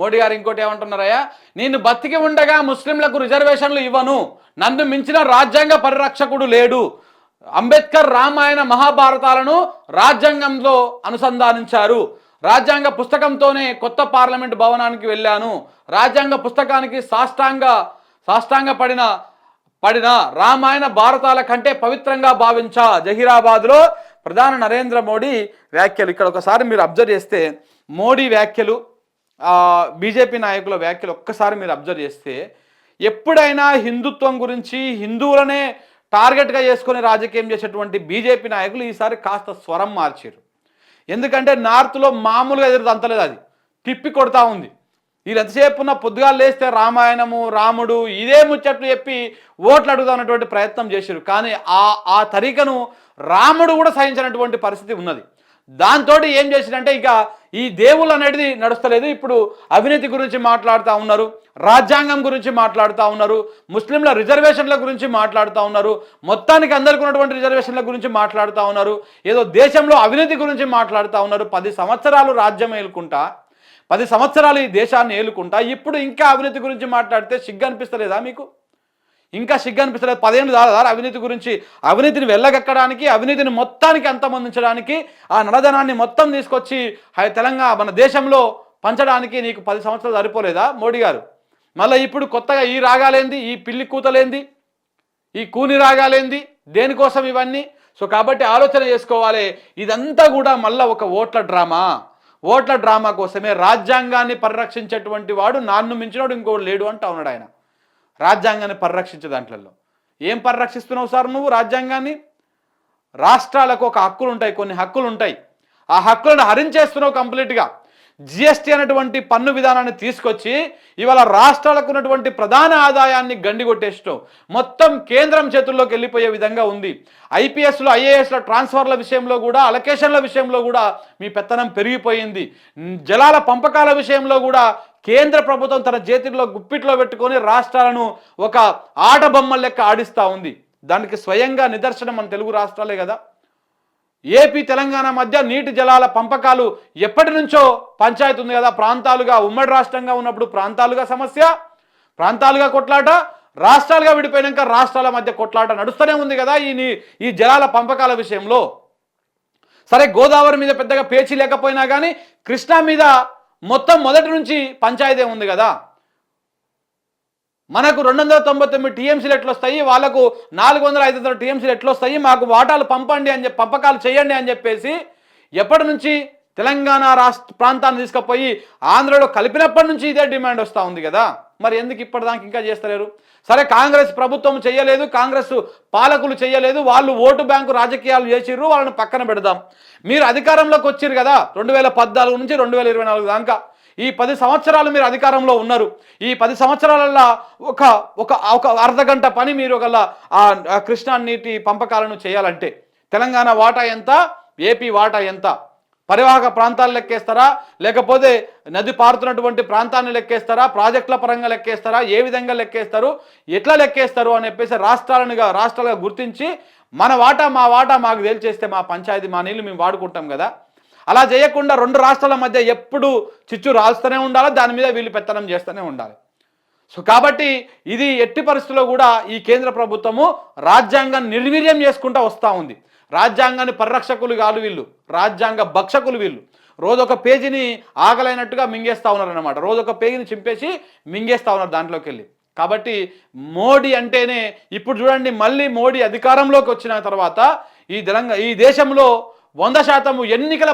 మోడీ గారు ఇంకోటి ఏమంటున్నారయ్యా? నేను బతికి ఉండగా ముస్లింలకు రిజర్వేషన్లు ఇవ్వను. నన్ను మించిన రాజ్యాంగ పరిరక్షకుడు లేడు. అంబేద్కర్ రామాయణ మహాభారతాలను రాజ్యాంగంలో అనుసంధానించారు. రాజ్యాంగ పుస్తకంతోనే కొత్త పార్లమెంట్ భవనానికి వెళ్ళాను. రాజ్యాంగ పుస్తకానికి సాష్టాంగ సాష్టాంగ పడిన పడిన రామాయణ భారతాల కంటే పవిత్రంగా భావించా. జహీరాబాద్లో ప్రధాని నరేంద్ర మోడీ వ్యాఖ్యలు. ఇక్కడ ఒకసారి మీరు అబ్జర్వ్ చేస్తే మోడీ వ్యాఖ్యలు బీజేపీ నాయకుల వ్యాఖ్యలు ఒక్కసారి మీరు అబ్జర్వ్ చేస్తే ఎప్పుడైనా హిందుత్వం గురించి హిందువులనే టార్గెట్గా చేసుకొని రాజకీయం చేసేటువంటి బీజేపీ నాయకులు ఈసారి కాస్త స్వరం మార్చారు. ఎందుకంటే నార్త్లో మామూలుగా ఎదురు అంతలేదు అది. తిప్పి కొడతా ఉంది. వీళ్ళు ఎంతసేపు ఉన్న పొద్దుగాలు లేస్తే రామాయణము రాముడు ఇదే ముచ్చట్లు చెప్పి ఓట్లు అడుగుదామన్నటువంటి ప్రయత్నం చేశారు. కానీ ఆ ఆ తరికను రాముడు కూడా సహించినటువంటి పరిస్థితి ఉన్నది. దాంతో ఏం చేసిందంటే ఇక ఈ దేవుళ్ళు అనేది నడుస్తలేదు. ఇప్పుడు అవినీతి గురించి మాట్లాడుతూ ఉన్నారు రాజ్యాంగం గురించి మాట్లాడుతూ ఉన్నారు ముస్లింల రిజర్వేషన్ల గురించి మాట్లాడుతూ ఉన్నారు మొత్తానికి అందరికీ ఉన్నటువంటి రిజర్వేషన్ల గురించి మాట్లాడుతూ ఉన్నారు ఏదో దేశంలో అవినీతి గురించి మాట్లాడుతూ ఉన్నారు పది సంవత్సరాలు రాజ్యం ఏలుకుంటా పది సంవత్సరాలు ఈ దేశాన్ని ఏలుకుంటా ఇప్పుడు ఇంకా అవినీతి గురించి మాట్లాడితే సిగ్గు అనిపిస్తలేదా మీకు? ఇంకా సిగ్గు అనిపిస్తలేదు. పదేళ్ళు దాదాపు అవినీతి గురించి అవినీతిని వెళ్ళగక్కడానికి అవినీతిని మొత్తానికి అంతమందించడానికి ఆ నడదనాన్ని మొత్తం తీసుకొచ్చి తెలంగాణ మన దేశంలో పంచడానికి నీకు పది సంవత్సరాలు సరిపోలేదా మోడీ గారు? మళ్ళీ ఇప్పుడు కొత్తగా ఈ రాగాలేంది ఈ పిల్లి కూతలేంది ఈ కూని రాగాలేంది దేనికోసం ఇవన్నీ? సో కాబట్టి ఆలోచన చేసుకోవాలి. ఇదంతా కూడా మళ్ళీ ఒక ఓట్ల డ్రామా? ఓట్ల డ్రామా కోసమే రాజ్యాంగాన్ని పరిరక్షించేటువంటి వాడు నాన్ను మించినోడు ఇంకోడు లేడు అంటూ ఉన్నాడు ఆయన. రాజ్యాంగాన్ని పరిరక్షించే దాంట్లలో. ఏం పరిరక్షిస్తున్నావు సార్ నువ్వు రాజ్యాంగాన్ని? రాష్ట్రాలకు ఒక హక్కులు ఉంటాయి కొన్ని హక్కులు ఉంటాయి ఆ హక్కులను హరించేస్తున్నావు కంప్లీట్గా. జిఎస్టీ అనేటువంటి పన్ను విధానాన్ని తీసుకొచ్చి ఇవాళ రాష్ట్రాలకు ఉన్నటువంటి ప్రధాన ఆదాయాన్ని గండిగొట్టేస్తాం మొత్తం కేంద్రం చేతుల్లోకి వెళ్ళిపోయే విధంగా ఉంది. ఐపీఎస్లో ఐఏఎస్ల ట్రాన్స్ఫర్ల విషయంలో కూడా అలొకేషన్ల విషయంలో కూడా మీ పెత్తనం పెరిగిపోయింది. జలాల పంపకాల విషయంలో కూడా కేంద్ర ప్రభుత్వం తన చేతుల్లో గుప్పిట్లో పెట్టుకొని రాష్ట్రాలను ఒక ఆట బొమ్మ లెక్క ఆడిస్తూ ఉంది. దానికి స్వయంగా నిదర్శనం మన తెలుగు రాష్ట్రాలే కదా. ఏపీ తెలంగాణ మధ్య నీటి జలాల పంపకాలు ఎప్పటి నుంచో పంచాయతీ ఉంది కదా. ప్రాంతాలుగా ఉమ్మడి రాష్ట్రంగా ఉన్నప్పుడు ప్రాంతాలుగా సమస్య ప్రాంతాలుగా కొట్లాట రాష్ట్రాలుగా విడిపోయినాక రాష్ట్రాల మధ్య కొట్లాట నడుస్తూనే ఉంది కదా ఈ ఈ జలాల పంపకాల విషయంలో. సరే గోదావరి మీద పెద్దగా పేచీ లేకపోయినా కానీ కృష్ణా మీద మొత్తం మొదటి నుంచి పంచాయతీ ఉంది కదా. మనకు రెండు వందల తొంభై తొమ్మిది టీఎంసీలు ఎట్లు వస్తాయి వాళ్ళకు నాలుగు వందల ఐదు వందల టీఎంసీలు ఎట్లు వస్తాయి మాకు వాటాలు పంపండి అని చెప్పి పంపకాలు చేయండి అని చెప్పేసి ఎప్పటి నుంచి తెలంగాణ రాష్ట్ర ప్రాంతాన్ని తీసుకుపోయి ఆంధ్రలో కలిపినప్పటి నుంచి ఇదే డిమాండ్ వస్తూ ఉంది కదా? మరి ఎందుకు ఇప్పటిదాకా ఇంకా చేస్తలేరు? సరే కాంగ్రెస్ ప్రభుత్వం చేయలేదు కాంగ్రెస్ పాలకులు చేయలేదు వాళ్ళు ఓటు బ్యాంకు రాజకీయాలు చేసిర్రు వాళ్ళని పక్కన పెడదాం. మీరు అధికారంలోకి వచ్చిర్రు కదా రెండు వేల పద్నాలుగు నుంచి రెండు వేల ఇరవై నాలుగు దాకా. ఈ పది సంవత్సరాలు మీరు అధికారంలో ఉన్నారు. ఈ పది సంవత్సరాలలో ఒక ఒక ఒక అర్ధ గంట పని మీరు గల ఆ కృష్ణా నీటి పంపకాలను చేయాలంటే. తెలంగాణ వాటా ఎంత? ఏపీ వాటా ఎంత? పరివాహక ప్రాంతాలు లెక్కేస్తారా? లేకపోతే నది పారుతున్నటువంటి ప్రాంతాన్ని లెక్కేస్తారా? ప్రాజెక్టుల పరంగా లెక్కేస్తారా? ఏ విధంగా లెక్కేస్తారు? ఎట్లా లెక్కేస్తారు అని చెప్పేసి రాష్ట్రాలనుగా రాష్ట్రాలుగా గుర్తించి మన వాటా మా వాటా మాకు తేల్చేస్తే మా పంచాయతీ మా నీళ్ళు మేము వాడుకుంటాం కదా. అలా చేయకుండా రెండు రాష్ట్రాల మధ్య ఎప్పుడు చిచ్చు రాస్తూనే ఉండాలి దాని మీద వీళ్ళు పెత్తనం చేస్తూనే ఉండాలి. సో కాబట్టి ఇది ఎట్టి పరిస్థితుల్లో కూడా ఈ కేంద్ర ప్రభుత్వము రాజ్యాంగాన్ని నిర్వీర్యం చేసుకుంటూ వస్తూ ఉంది. రాజ్యాంగాన్ని పరిరక్షకులు కాదు వీళ్ళు. రాజ్యాంగ భక్షకులు వీళ్ళు. రోజొక పేజీని ఆగలైనట్టుగా మింగేస్తా ఉన్నారు అనమాట రోజొక పేజీని చింపేసి మింగేస్తా ఉన్నారు దాంట్లోకి వెళ్ళి. కాబట్టి మోడీ అంటేనే ఇప్పుడు చూడండి మళ్ళీ మోడీ అధికారంలోకి వచ్చిన తర్వాత ఈ తెలంగాణ ఈ దేశంలో వంద శాతం ఎన్నికల